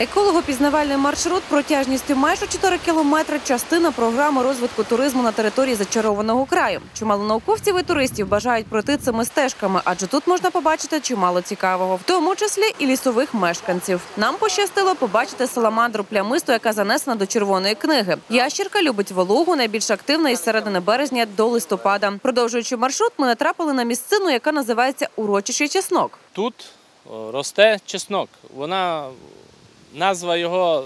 Еколого-пізнавальний маршрут протяжністю майже 4 кілометри – частина програми розвитку туризму на території зачарованого краю. Чимало науковців і туристів бажають пройти цими стежками, адже тут можна побачити чимало цікавого, в тому числі і лісових мешканців. Нам пощастило побачити саламандру плямисту, яка занесена до червоної книги. Ящірка любить вологу, найбільш активна із середини березня до листопада. Продовжуючи маршрут, ми натрапили на місцину, яка називається урочищий чеснок. Тут росте чеснок. Вона назва його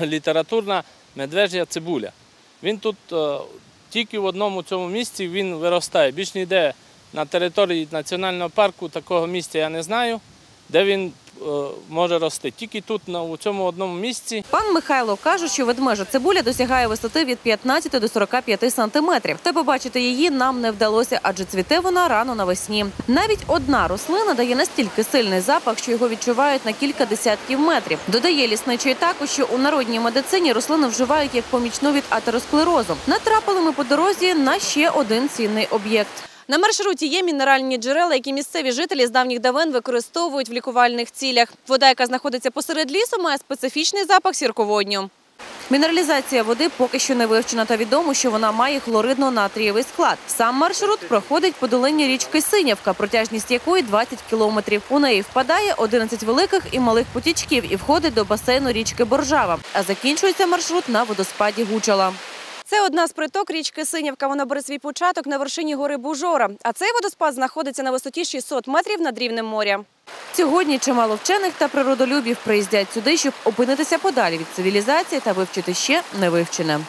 е, літературна медвежя цибуля. Він тут е, тільки в одному цьому місці він виростає. Більш ніде на території національного парку такого місця я не знаю, де він може рости. Тільки тут, на, у цьому одному місці. Пан Михайло каже, що ведмежа цибуля досягає висоти від 15 до 45 сантиметрів. Та побачити її нам не вдалося, адже цвіте вона рано навесні. Навіть одна рослина дає настільки сильний запах, що його відчувають на кілька десятків метрів. Додає лісничий також, що у народній медицині рослину вживають як помічну від атеросклерозу. Натрапили ми по дорозі на ще один цінний об'єкт. На маршруті є мінеральні джерела, які місцеві жителі з давніх давен використовують в лікувальних цілях. Вода, яка знаходиться посеред лісу, має специфічний запах сірководню. Мінералізація води поки що не вивчена та відомо, що вона має хлоридно-натрієвий склад. Сам маршрут проходить по долині річки Синявка, протяжність якої 20 кілометрів. У неї впадає 11 великих і малих потічків і входить до басейну річки Боржава. А закінчується маршрут на водоспаді Гучала. Це одна з приток річки Синівка. Вона бере свій початок на вершині гори Бужора. А цей водоспад знаходиться на висоті 600 метрів над рівнем моря. Сьогодні чимало вчених та природолюбів приїздять сюди, щоб опинитися подалі від цивілізації та вивчити ще невивчене.